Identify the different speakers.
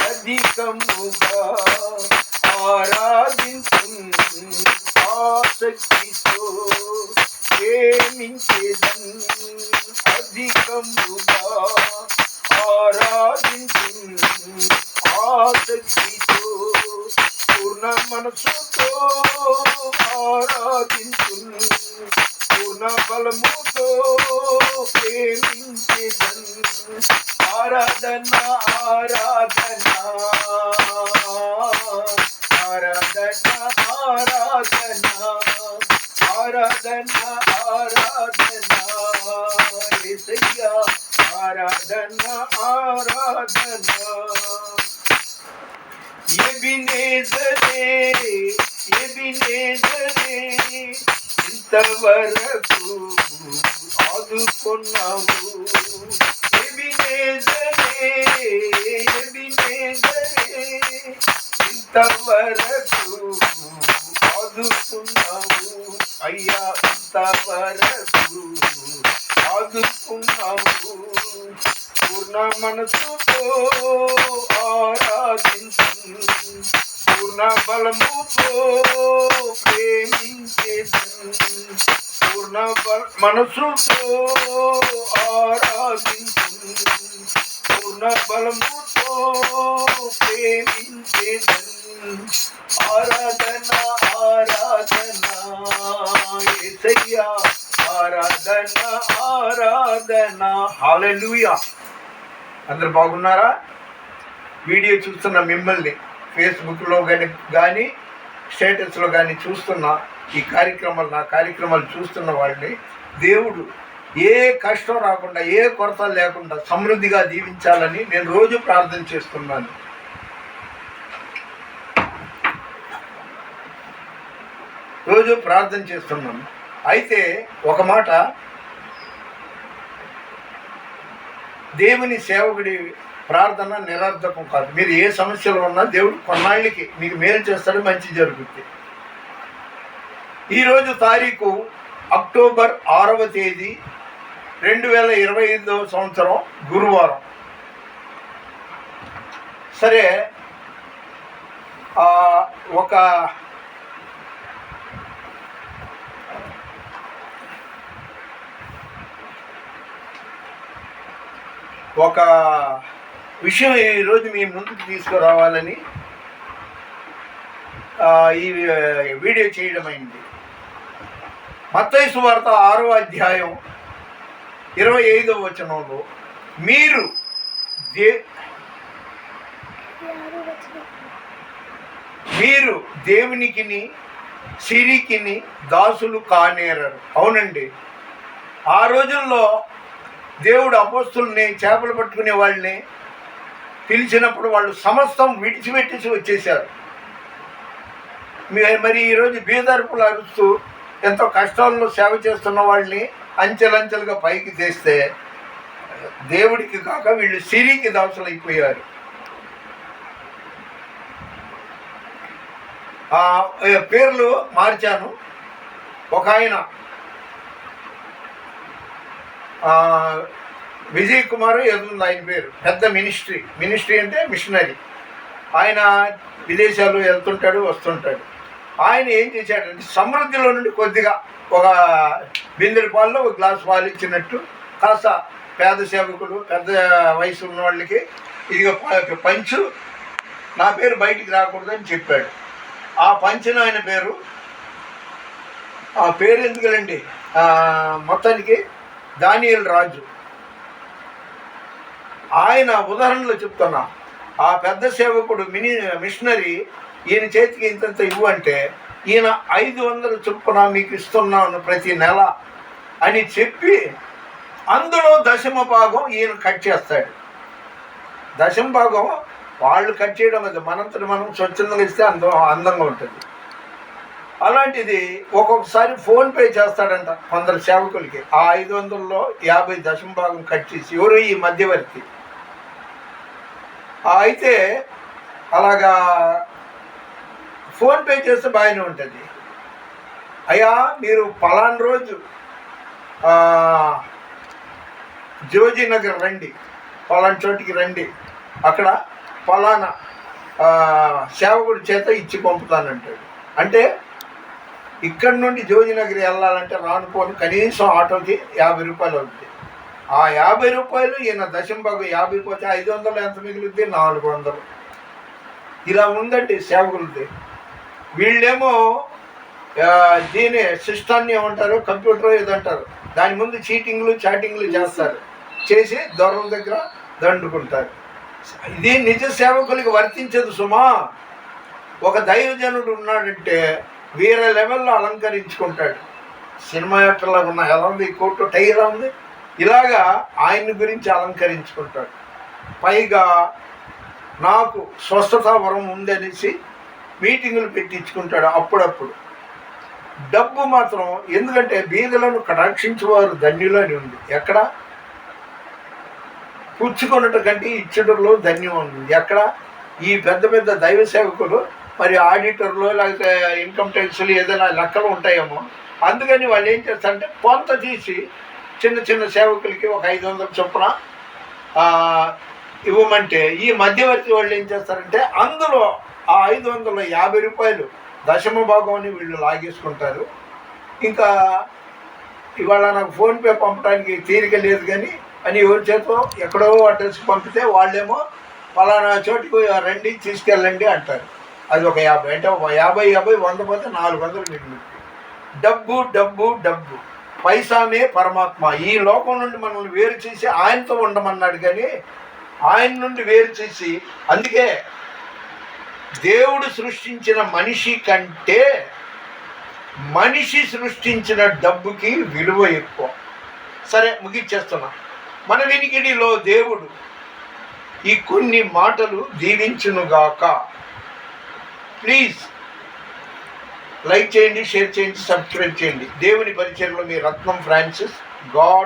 Speaker 1: అధికముగా ఆరాధించు ఆసక్తితో ప్రేమించేదన్ అధికముగా ఆరాధించు ఆసక్తితో పూర్ణ మనసుతో ఆరాధించు పూర్ణ బలముతో ప్రేమించేదన్ ఆరాధన ఆరాధన. ఆరాధన ఆరాధన. ఆరాధన ఆరాధన. ఆరాధన ఆరాధన. ఎబినేజరే ఎబినేజరే ఇంతవరకు ఆదుకున్నావు. ఇంతవరకు ఆదుకున్నావు అయ్యా ఇంతవరకు ఆదుకున్నావు పూర్ణ మనసుతో ఆరాధించు పూర్ణ బలముతో పూర్ణ బల మనసుతో ఆరాధించు పూర్ణ బలముతో ప్రేమించేదన్. ఆరాధన ఆరాధన యేసయ్యా ఆరాధన ఆరాధన. హాలూయా అందరు బాగున్నారా? వీడియో చూస్తున్న మిమ్మల్ని ఫేస్బుక్లో కానీ కానీ స్టేటస్లో కానీ చూస్తున్న ఈ కార్యక్రమాలు నా కార్యక్రమాలు చూస్తున్న వాళ్ళని దేవుడు ఏ కష్టం రాకుండా ఏ కొరత లేకుండా సమృద్ధిగా దీవించాలని నేను రోజు ప్రార్థన చేస్తున్నాను. రోజు ప్రార్థన చేస్తున్నాను. అయితే ఒక మాట దేవుని సేవకుడి ప్రార్థన నిరర్థకం కాదు. మీరు ఏ సమస్యలు ఉన్నా దేవుడు కొన్నాళ్ళకి మీకు మేలు చేస్తాడు మంచి జరుగుతుంది ఈరోజు తారీఖు అక్టోబర్ ఆరవ తేదీ రెండు వేల ఇరవై ఐదవ సంవత్సరం గురువారం. సరే ఒక ఒక విషయం ఈరోజు మీ ముందుకు తీసుకురావాలని ఈ వీడియో చేయడమైంది అయింది. వార్త ఆరో అధ్యాయం ఇరవై ఐదవ వచనంలో మీరు దే మీరు దేవునికిని సిరికిని దాసులు కానేరారు. అవునండి. ఆ రోజుల్లో దేవుడు అపోస్తుల్ని చేపలు పట్టుకునే వాళ్ళని పిలిచినప్పుడు వాళ్ళు సమస్తం విడిచిపెట్టేసి వచ్చేసారు మీ- మరి ఈరోజు బీదర్పులు అరుస్తూ ఎంతో కష్టాల్లో సేవ చేస్తున్న వాళ్ళని అంచెలంచెలుగా పైకి చేస్తే దేవుడికి కాక వీళ్ళు సిరికి దాసులైపోయారు. ఆ, పేర్లు మార్చాను. ఒక ఆయన విజయ్ కుమార్ ఏదుంది ఆయన పేరు. పెద్ద మినిస్ట్రీ. మినిస్ట్రీ అంటే మిషనరీ. ఆయన విదేశాలు వెళ్తుంటాడు వస్తుంటాడు. ఆయన ఏం చేశాడంటే సమృద్ధిలో నుండి కొద్దిగా ఒక బిందెడి పాలలో ఒక గ్లాస్ పాలు ఇచ్చినట్టు కాస్త పేద సేవకులు పెద్ద వయసు ఉన్న వాళ్ళకి ఇదిగో ప- పంచు నా పేరు బయటికి రాకూడదని చెప్పాడు. ఆ పంచిన ఆయన పేరు ఆ పేరు ఎందుకులండి? మొత్తానికి దానియల్ రాజు. ఆయన ఉదాహరణలో చెప్తున్నా ఆ పెద్ద సేవకుడు మిని మిషనరీ ఈయన చేతికి ఇంతంత ఇవ్వు అంటే ఈయన ఐదు వందల చొప్పున మీకు ఇస్తున్నాను ప్రతి నెల అని చెప్పి అందులో దశమ భాగం ఈయన కట్ చేస్తాడు. దశమ భాగం వాళ్ళు కట్ చేయడం అది మనంతటి మనం స్వచ్ఛందంగా ఇస్తే అందం అందంగా ఉంటుంది. అలాంటిది ఒక్కొక్కసారి ఫోన్పే చేస్తాడంట కొందరు సేవకులకి. ఆ ఐదు వందల్లో యాభై దశమ భాగం కట్ చేసి ఎవరు ఈ మధ్యవర్తి? అయితే అలాగా ఫోన్పే చేస్తే బాగానే ఉంటుంది. అయ్యా మీరు పలానా రోజు జోజీ నగర్ రండి. పలానా చోటికి రండి. అక్కడ పలానా సేవకుడి చేత ఇచ్చి పంపుతానంటాడు. అంటే ఇక్కడ నుండి జోజినగరి వెళ్ళాలంటే రానుకోని కనీసం ఆటోకి యాభై రూపాయలు అవుతుంది ఆ యాభై రూపాయలు ఈయన దశంబాబు యాభై పోతే ఐదు వందలు ఎంత మిగులుద్ది? నాలుగు వందలు. ఇలా ఉందండి సేవకులది. వీళ్ళేమో దీని సిస్టాన్ని ఏమంటారు కంప్యూటర్ ఏదంటారు దాని ముందు చీటింగ్లు చాటింగ్లు చేస్తారు. చేసి దొరల దగ్గర దండుకుంటారు. ఇది నిజ సేవకులకి వర్తించదు సుమా. ఒక దైవజనుడు ఉన్నాడంటే వేరే లెవెల్లో అలంకరించుకుంటాడు. సినిమా యాక్టర్లాగా ఉన్న ఎలా ఉంది? కోర్టు కోటు ఉంది? ఇలాగా ఆయన గురించి అలంకరించుకుంటాడు. పైగా నాకు స్వస్థత వరం ఉందనేసి మీటింగులు పెట్టించుకుంటాడు అప్పుడప్పుడు. డబ్బు మాత్రం ఎందుకంటే బీదలను కటాక్షించేవారు ధన్యులని ఉంది. ఎక్కడ? పుచ్చుకొనుట కంటే ఇచ్చడంలో ధన్యం ఉంది. ఎక్కడ? ఈ పెద్ద పెద్ద దైవ సేవకులు మరి ఆడిటర్లు లేకపోతే ఇన్కమ్ ట్యాక్స్లు ఏదైనా లెక్కలు ఉంటాయేమో అందుకని వాళ్ళు ఏం చేస్తారంటే కొంత తీసి చిన్న చిన్న సేవకులకి ఒక ఐదు వందల చొప్పున ఇవ్వమంటే ఈ మధ్యవర్తి వాళ్ళు ఏం చేస్తారంటే అందులో ఆ ఐదు వందల యాభై రూపాయలు దశమ భాగం వీళ్ళు లాగేసుకుంటారు. ఇంకా ఇవాళ నాకు ఫోన్పే పంపడానికి తీరిక లేదు కానీ అని ఎవరి చేతో ఎక్కడో అడ్రస్కి పంపితే వాళ్ళేమో పలానా చోటికి రండి తీసుకెళ్ళండి అంటారు. అది ఒక యాభై అంటే ఒక యాభై యాభై వంద పోతే నాలుగు వందలు మిగిలి డబ్బు డబ్బు డబ్బు. పైసానే పరమాత్మ. ఈ లోకం నుండి మనల్ని వేరు చేసి ఆయనతో ఉండమన్నాడు కానీ ఆయన నుండి వేరు చేసి అందుకే దేవుడు సృష్టించిన మనిషి కంటే మనిషి సృష్టించిన డబ్బుకి విలువ ఎక్కువ. సరే ముగిచ్చేస్తున్నా. మన వినికిడిలో దేవుడు ఈ కొన్ని మాటలు దీవించునుగాక. ప్లీజ్ లైక్ చేయండి షేర్ చేయండి సబ్స్క్రైబ్ చేయండి. దేవుని పరిచయంలో మీ రత్నం ఫ్రాన్సిస్ గాడ్